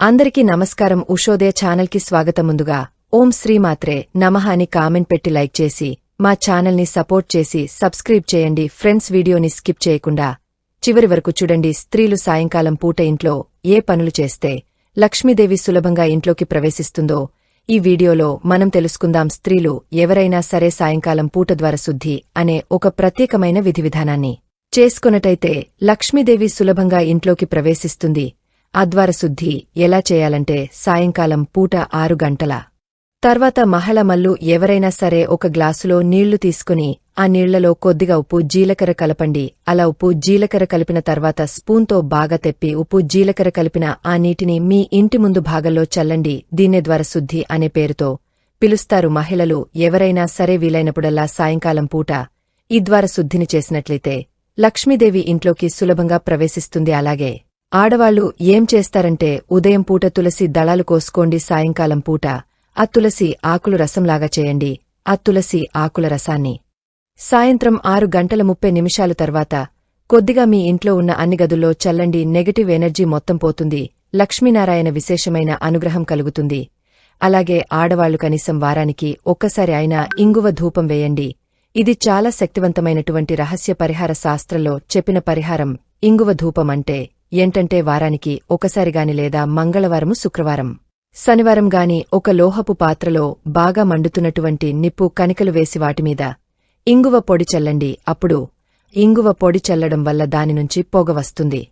అందరికీ నమస్కారం. ఉషోదయ ఛానల్కి స్వాగతం ముందుగా ఓం శ్రీమాత్రే నమః అని కామెంట్ పెట్టి లైక్ చేసి మా ఛానల్ని సపోర్ట్ చేసి సబ్స్క్రైబ్ చేయండి. ఫ్రెండ్స్ వీడియోని స్కిప్ చేయకుండా చివరి వరకు చూడండి. స్త్రీలు సాయంకాలం పూట ఇంట్లో ఏ పనులు చేస్తే లక్ష్మీదేవి సులభంగా ఇంట్లోకి ప్రవేశిస్తుందో ఈ వీడియోలో మనం తెలుసుకుందాం. స్త్రీలు ఎవరైనా సరే సాయంకాలం పూట ద్వారా శుద్ధి అనే ఒక ప్రత్యేకమైన విధివిధానాన్ని. చేసుకొనటైతే లక్ష్మీదేవి సులభంగా ఇంట్లోకి ప్రవేశిస్తుంది. ఆద్వారశుద్ధి ఎలా చేయాలంటే సాయంకాలం పూట ఆరు గంటల. తర్వాత మహళ మల్లు ఎవరైనా సరే ఒక గ్లాసులో నీళ్ళు తీసుకుని ఆ నీళ్ళలో కొద్దిగా ఉప్పు జీలకర్ర కలపండి. అలా ఉప్పు జీలకర్ర కలిపిన తర్వాత స్పూన్తో బాగా తెప్పి ఉప్పు జీలకర్ర కలిపిన ఆ నీటిని మీ ఇంటి ముందు భాగంలో చల్లండి. దీన్నే ద్వారశుద్ధి అనే పేరుతో పిలుస్తారు మహిళలు ఎవరైనా సరే వీలైనప్పుడల్లా సాయంకాలం పూట ఈ ద్వార శుద్ధిని చేసినట్లయితే లక్ష్మీదేవి ఇంట్లోకి సులభంగా ప్రవేశిస్తుంది అలాగే. ఆడవాళ్ళు ఏం చేస్తారంటే ఉదయం పూట తులసి దళాలు కోసుకోండి సాయంకాలం పూట ఆ తులసి ఆకులు రసంలాగా చేయండి ఆ తులసి ఆకుల రసాన్ని. సాయంత్రం ఆరు గంటల ముప్పై నిమిషాలు తర్వాత కొద్దిగా మీ ఇంట్లో ఉన్న అన్ని గదుల్లో చల్లండి నెగటివ్ ఎనర్జీ మొత్తం పోతుంది లక్ష్మీనారాయణ విశేషమైన అనుగ్రహం కలుగుతుంది. అలాగే ఆడవాళ్ళు కనీసం వారానికి ఒక్కసారి అయినా ఇంగువ ధూపం వేయండి. ఇది చాలా శక్తివంతమైనటువంటి రహస్య పరిహార శాస్త్రంలో చెప్పిన పరిహారం ఇంగువ ధూపం అంటే. ఏంటంటే వారానికి ఒకసారిగాని లేదా మంగళవారము శుక్రవారం. శనివారం గాని ఒక లోహపు పాత్రలో బాగా మండుతున్నటువంటి నిప్పు కనికలు వేసి వాటిమీద ఇంగువ పొడి చల్లండి. అప్పుడు ఇంగువ పొడి చల్లడం వల్ల దానినుంచి పొగ వస్తుంది.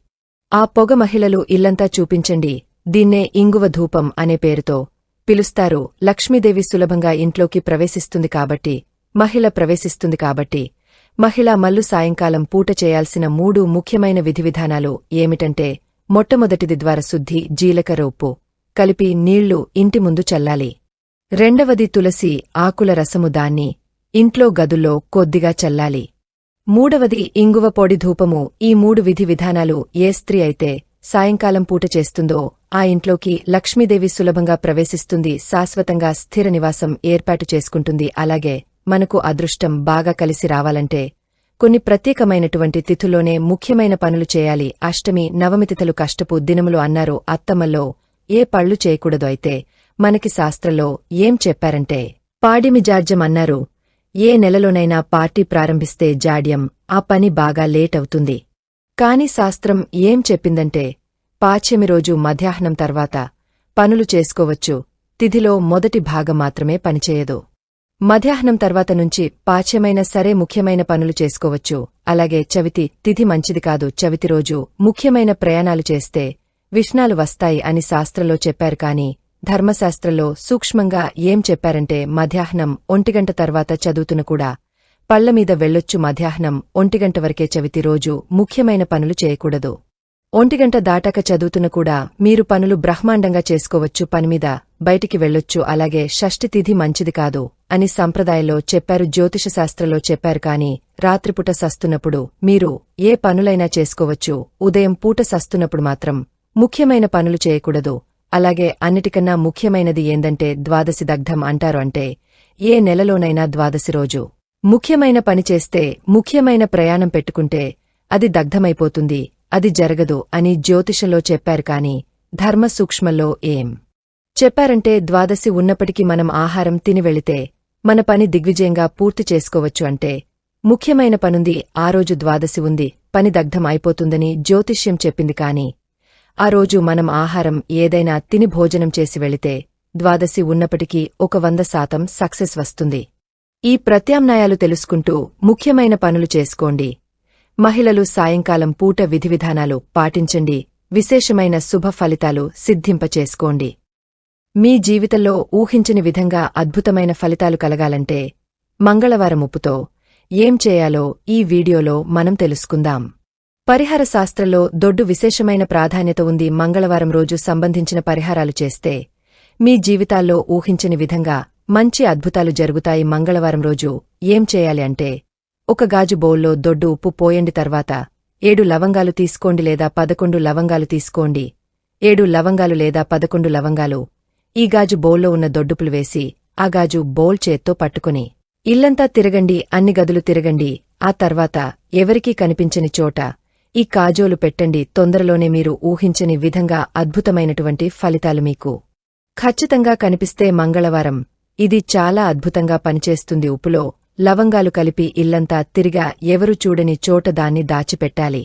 ఆ పొగ మహిళలు ఇల్లంతా చూపించండి. దీన్నే ఇంగువ ధూపం అనే పేరుతో పిలుస్తారు. లక్ష్మీదేవి సులభంగా ఇంట్లోకి ప్రవేశిస్తుంది కాబట్టి మహిళ ప్రవేశిస్తుంది కాబట్టి మహిళా మల్లు సాయంకాలం పూట చేయాల్సిన మూడు ముఖ్యమైన విధివిధానాలు ఏమిటంటే మొట్టమొదటిది ద్వార శుద్ధి జీలకర్ర ఉప్పు కలిపి నీళ్ళు ఇంటి ముందు చల్లాలి. రెండవది తులసి ఆకుల రసము దాన్ని ఇంట్లో గదుల్లో కొద్దిగా చల్లాలి. మూడవది ఇంగువ పొడి ధూపము. ఈ మూడు విధి విధానాలు ఏ స్త్రీ అయితే సాయంకాలం పూట చేస్తుందో ఆ ఇంట్లోకి లక్ష్మీదేవి సులభంగా ప్రవేశిస్తుంది శాశ్వతంగా స్థిర నివాసం ఏర్పాటు చేసుకుంటుంది. అలాగే మనకు అదృష్టం బాగా కలిసి రావాలంటే కొన్ని ప్రత్యేకమైనటువంటి తిథుల్లోనే ముఖ్యమైన పనులు చేయాలి. అష్టమి నవమి తిథులు కష్టపు దినములు అన్నారు అత్తమ్మలో ఏ పళ్ళు చేయకూడదు అయితే మనకి శాస్త్రంలో ఏం చెప్పారంటే పాడిమి జాడ్యం అన్నారు ఏ నెలలోనైనా పార్టీ ప్రారంభిస్తే జాడ్యం ఆ పని బాగా లేట్ అవుతుంది కాని శాస్త్రం ఏం చెప్పిందంటే పాచ్యమి రోజు మధ్యాహ్నం తర్వాత పనులు చేసుకోవచ్చు తిథిలో మొదటి భాగం మాత్రమే పనిచేయదు. మధ్యాహ్నం తర్వాత నుంచి పాచ్యమైన సరే ముఖ్యమైన పనులు చేసుకోవచ్చు. అలాగే చవితి తిథి మంచిది కాదు. చవితి రోజు ముఖ్యమైన ప్రయాణాలు చేస్తే విష్ణాలు వస్తాయి అని శాస్త్రంలో చెప్పారు కాని ధర్మశాస్త్రంలో సూక్ష్మంగా ఏం చెప్పారంటే మధ్యాహ్నం ఒంటిగంట తర్వాత చదువుతున్న కూడా పళ్ళమీద వెళ్ళొచ్చు మధ్యాహ్నం ఒంటిగంట వరకే చవితి రోజు ముఖ్యమైన పనులు చేయకూడదు. ఒంటిగంట దాటాక చదువుతున్న కూడా మీరు పనులు బ్రహ్మాండంగా చేసుకోవచ్చు పనిమీద బయటికి వెళ్ళొచ్చు అలాగే షష్ఠి తిథి మంచిది కాదు అని సంప్రదాయంలో చెప్పారు జ్యోతిషశాస్త్రలో చెప్పారు కాని రాత్రిపూట సస్తున్నప్పుడు మీరు ఏ పనులైనా చేసుకోవచ్చు ఉదయం పూట సస్తున్నప్పుడు మాత్రం ముఖ్యమైన పనులు చేయకూడదు. అలాగే అన్నిటికన్నా ముఖ్యమైనది ఏందంటే ద్వాదశి దగ్ధం అంటారు అంటే ఏ నెలలోనైనా ద్వాదశి రోజు. ముఖ్యమైన పని చేస్తే ముఖ్యమైన ప్రయాణం పెట్టుకుంటే అది దగ్ధమైపోతుంది. అది జరగదు అని జ్యోతిషంలో చెప్పారు కాని ధర్మసూక్ష్మలో ఏం? చెప్పారంటే ద్వాదశి ఉన్నప్పటికీ మనం ఆహారం తిని వెళితే మన పని దిగ్విజయంగా పూర్తి చేసుకోవచ్చు అంటే ముఖ్యమైన పనుంది ఆ రోజు ద్వాదశి ఉంది పని దగ్ధం అయిపోతుందని జ్యోతిష్యం చెప్పింది కాని ఆ రోజు మనం ఆహారం ఏదైనా తిని భోజనం చేసి వెళితే ద్వాదశి ఉన్నప్పటికీ ఒక వంద శాతం సక్సెస్ వస్తుంది. ఈ ప్రత్యామ్నాయాలు తెలుసుకుంటూ ముఖ్యమైన పనులు చేసుకోండి. మహిళలు సాయంకాలం పూట విధివిధానాలు పాటించండి. విశేషమైన శుభ ఫలితాలు సిద్ధింపచేసుకోండి. మీ జీవితంలో ఊహించని విధంగా అద్భుతమైన ఫలితాలు కలగాలంటే మంగళవారం ఉప్పుతో ఏం చేయాలో ఈ వీడియోలో మనం తెలుసుకుందాం. పరిహార శాస్త్రంలో దొడ్డు విశేషమైన ప్రాధాన్యత ఉంది. మంగళవారం రోజు సంబంధించిన పరిహారాలు చేస్తే మీ జీవితాల్లో ఊహించని విధంగా మంచి అద్భుతాలు జరుగుతాయి. మంగళవారం రోజు ఏం చేయాలి అంటే ఒక గాజు బౌల్లో దొడ్డు ఉప్పు పోయండి తర్వాత ఏడు లవంగాలు తీసుకోండి లేదా పదకొండు లవంగాలు తీసుకోండి. ఏడు లవంగాలు లేదా పదకొండు లవంగాలు. ఈ గాజు బౌల్లో ఉన్న దొడ్డుపులు వేసి ఆ గాజు బౌల్ చేత్తో పట్టుకుని ఇల్లంతా తిరగండి అన్ని గదులు తిరగండి. ఆ తర్వాత ఎవరికీ కనిపించని చోట ఈ కాజోలు పెట్టండి. తొందరలోనే మీరు ఊహించని విధంగా అద్భుతమైనటువంటి ఫలితాలు మీకు ఖచ్చితంగా కనిపిస్తే మంగళవారం. ఇది చాలా అద్భుతంగా పనిచేస్తుంది ఉప్పులో. లవంగాలు కలిపి ఇల్లంతా తిరిగా ఎవరు చూడని చోట దాన్ని దాచిపెట్టాలి.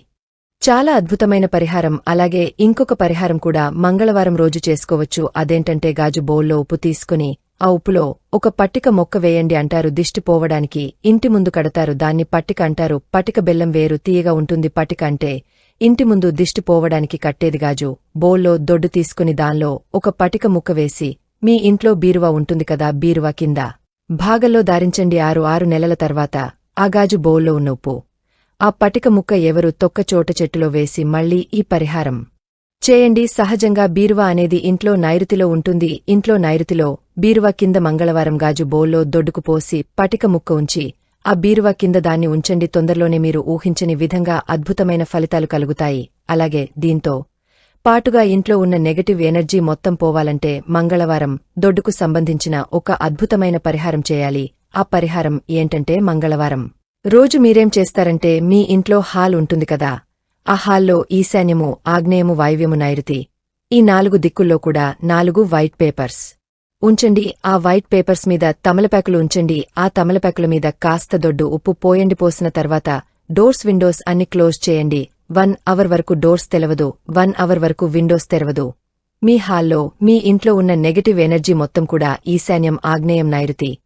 చాలా అద్భుతమైన పరిహారం అలాగే ఇంకొక పరిహారం కూడా మంగళవారం రోజు చేసుకోవచ్చు. అదేంటంటే గాజు బౌల్లో ఉప్పు తీసుకుని ఆ ఉప్పులో ఒక పట్టిక మొక్క వేయండి అంటారు దిష్టిపోవడానికి ఇంటి ముందు కడతారు దాన్ని పట్టిక అంటారు. పటిక బెల్లం వేరు తీయగా ఉంటుంది పటిక అంటే ఇంటి ముందు దిష్టిపోవడానికి కట్టేది గాజు. బౌల్లో దొడ్డు తీసుకుని దానిలో ఒక పటిక ముక్క వేసి మీ ఇంట్లో బీరువా ఉంటుంది కదా బీరువా కింద. భాగంలో దారించండి ఆరు ఆరు నెలల తర్వాత ఆ గాజు బౌల్లో ఉన్న ఉప్పు. ఆ పటిక ముక్క ఎవరు తొక్కచోట చెట్టులో వేసి మళ్ళీ ఈ పరిహారం. చేయండి సహజంగా బీరువా అనేది ఇంట్లో నైరుతిలో ఉంటుంది. ఇంట్లో నైరుతిలో బీరువా కింద మంగళవారం గాజు బౌల్లో దొడ్డుకు పోసి పటిక ముక్క ఉంచి ఆ బీరువా కింద దాన్ని ఉంచండి. తొందరలోనే మీరు ఊహించని విధంగా అద్భుతమైన ఫలితాలు కలుగుతాయి. అలాగే దీంతో పాటుగా ఇంట్లో ఉన్న నెగటివ్ ఎనర్జీ మొత్తం పోవాలంటే మంగళవారం దొడ్డుకు సంబంధించిన ఒక అద్భుతమైన పరిహారం చేయాలి. ఆ పరిహారం ఏంటంటే మంగళవారం. రోజు మీరేం చేస్తారంటే మీ ఇంట్లో హాల్ ఉంటుంది కదా. ఆ హాల్లో ఈశాన్యము ఆగ్నేయము వాయువ్యము నైరుతి. ఈ నాలుగు దిక్కుల్లో కూడా నాలుగు వైట్ పేపర్స్. ఉంచండి. ఆ వైట్ పేపర్స్ మీద తమలపాకులు ఉంచండి. ఆ తమలపాకుల మీద కాస్త దొడ్డు ఉప్పు పోయండి. పోసిన తర్వాత డోర్స్ విండోస్ అన్ని క్లోజ్ చేయండి. వన్ అవర్ వరకు డోర్స్ తెలవదు వన్ అవర్ వరకు విండోస్ తెరవదు. మీ హాల్లో మీ ఇంట్లో ఉన్న నెగటివ్ ఎనర్జీ మొత్తం కూడా ఈశాన్యం ఆగ్నేయం నైరుతి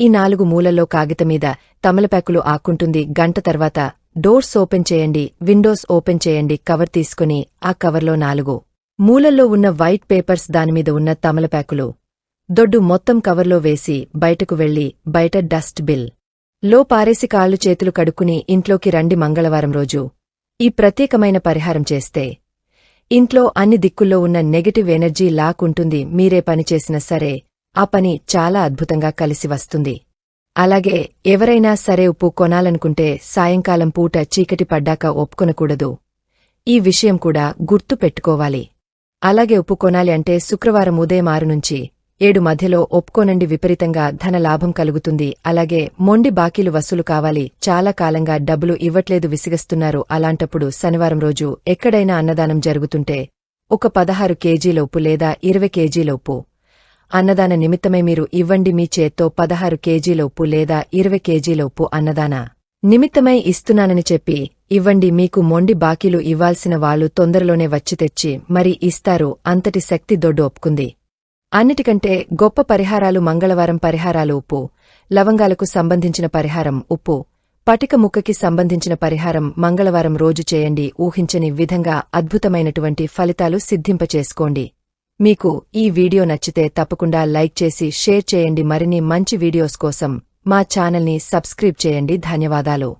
ఈ నాలుగు మూలల్లో కాగితమీద తమలపాకులు ఆక్కుంటుంది గంట తర్వాత డోర్స్ ఓపెన్ చేయండి విండోస్ ఓపెన్ చేయండి కవర్ తీసుకుని ఆ కవర్లో నాలుగు. మూలల్లో ఉన్న వైట్ పేపర్స్ దానిమీద ఉన్న తమలపాకులు. దొడ్డు మొత్తం కవర్లో వేసి బయటకు వెళ్ళి బయట డస్ట్ బిల్. లో పారేసి కాళ్ళు చేతులు కడుక్కుని ఇంట్లోకి రండి మంగళవారం రోజు. ఈ ప్రత్యేకమైన పరిహారం చేస్తే ఇంట్లో అన్ని దిక్కుల్లో ఉన్న నెగటివ్ ఎనర్జీ లాక్కుంటుంది మీరే పని చేసినా సరే ఆ పని చాలా అద్భుతంగా కలిసి వస్తుంది. అలాగే ఎవరైనా సరే ఉప్పు కొనాలనుకుంటే సాయంకాలం పూట చీకటి పడ్డాక ఒప్పుకొనకూడదు. ఈ విషయం కూడా గుర్తు పెట్టుకోవాలి అలాగే ఉప్పు కొనాలి అంటే శుక్రవారం ఉదయం ఆరు నుంచి ఏడు మధ్యలో ఒప్పుకోనండి విపరీతంగా ధన లాభం కలుగుతుంది. అలాగే మొండి బాకీలు వసూలు కావాలి. చాలా కాలంగా డబ్బులు ఇవ్వట్లేదు విసిగస్తున్నారు. అలాంటప్పుడు శనివారం రోజు ఎక్కడైనా అన్నదానం జరుగుతుంటే ఒక పదహారు కేజీలోపు లేదా ఇరవై కేజీలోపు అన్నదాన నిమిత్తమై మీరు ఇవ్వండి మీ చేత్తో పదహారు కేజీలోపు లేదా ఇరవై కేజీలోపు అన్నదాన నిమిత్తమై ఇస్తున్నానని చెప్పి ఇవ్వండి. మీకు మొండి బాకీలు ఇవ్వాల్సిన వాళ్ళు తొందరలోనే వచ్చి తెచ్చి మరి ఇస్తారు. అంతటి శక్తి దొడ్డు ఒప్పుకుంది. అన్నిటికంటే గొప్ప పరిహారాలు మంగళవారం పరిహారాలు ఉప్పు లవంగాలకు సంబంధించిన పరిహారం ఉప్పు పటిక ముక్కకి సంబంధించిన పరిహారం మంగళవారం రోజు చేయండి ఊహించని విధంగా అద్భుతమైనటువంటి ఫలితాలు సిద్ధింపచేసుకోండి. మీకు ఈ వీడియో నచ్చితే తప్పకుండా లైక్ చేసి షేర్ చేయండి. మరిన్ని మంచి వీడియోస్ కోసం మా ఛానల్ని సబ్స్క్రైబ్ చేయండి. ధన్యవాదాలు.